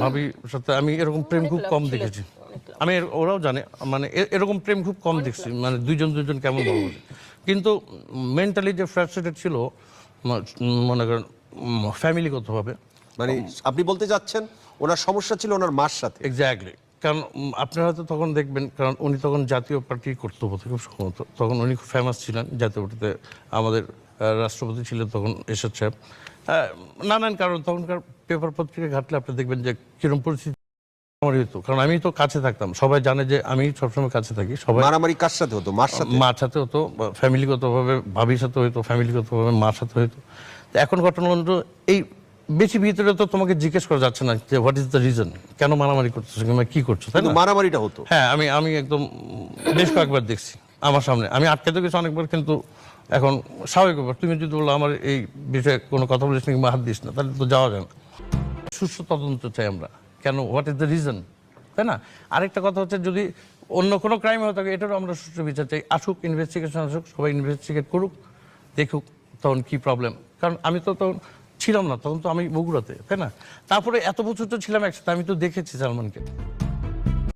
ভাবি সাথে আমি এরকম প্রেম খুব কম দেখেছি। আমি ওরাও জানে মানে এরকম প্রেম খুব কম দেখছি। মানে দুইজন দুইজন কেমন বলব কিন্তু মেন্টালি যে ফ্রাস্ট্রেটেড ছিল মনে করেন ফ্যামিলিগতভাবে মানে আপনি বলতে যাচ্ছেন ওনার সমস্যা ছিল ওনার মার সাথে। এক্স্যাক্টলি কারণ আপনারা হয়তো তখন দেখবেন কারণ উনি তখন জাতীয় পার্টি কর্তব্য খুব সম্ভবত। তখন উনি খুব ফেমাস ছিলেন জাতীয় পার্টিতে আমাদের রাষ্ট্রপতি ছিলেন তখন এরশাদ সাহেব। নানান কারণ তখনকার পেপার পত্রিকা ঘাটলে আপনি দেখবেন যে কিরম পরিস্থিতি আমার হতো। কারণ আমি তো কাছে থাকতাম। সবাই জানে যে আমি সবসময় কাছে থাকি। সবাই মারামারি কার সাথে হতো? মার সাথে? মার সাথে হতো ফ্যামিলিগতভাবে ভাবির সাথে হতো ফ্যামিলিগতভাবে মার সাথে হতো। তো এখন ঘটনা হলো এই বেশি ভিতরে তো তোমাকে জিজ্ঞেস করা যাচ্ছে না যে হোয়াট ইজ দ্য রিজন কেন মারামারি করতেছো? কিংবা কি করছ? তাই না? মারামারিটা হতো। হ্যাঁ আমি আমি একদম বেশ কয়েকবার দেখছি আমার সামনে। আমি আটকাতে গেছি অনেকবার কিন্তু এখন স্বাভাবিক ব্যাপার। তুমি যদি বলো আমার এই বিষয়ে কোনো কথা বলিস না কিংবা হাত দিস না তাহলে তো যাওয়া যায় না। সুস্থ তদন্ত চাই আমরা। কেন? হোয়াট ইজ দ্য রিজন তাই না? আরেকটা কথা হচ্ছে, যদি অন্য কোনো ক্রাইম হয়ে থাকে, এটারও আমরা সুষ্ঠু বিচার চাই। আসুক ইনভেস্টিগেশন আসুক, সবাই ইনভেস্টিগেট করুক, দেখুক তখন কি প্রবলেম কারণ আমি তো তখন ছিলাম না, তখন তো আমি বগুড়াতে, তাই না? তারপরে এত বছর তো ছিলাম একসাথে, আমি তো দেখেছি সালমানকে।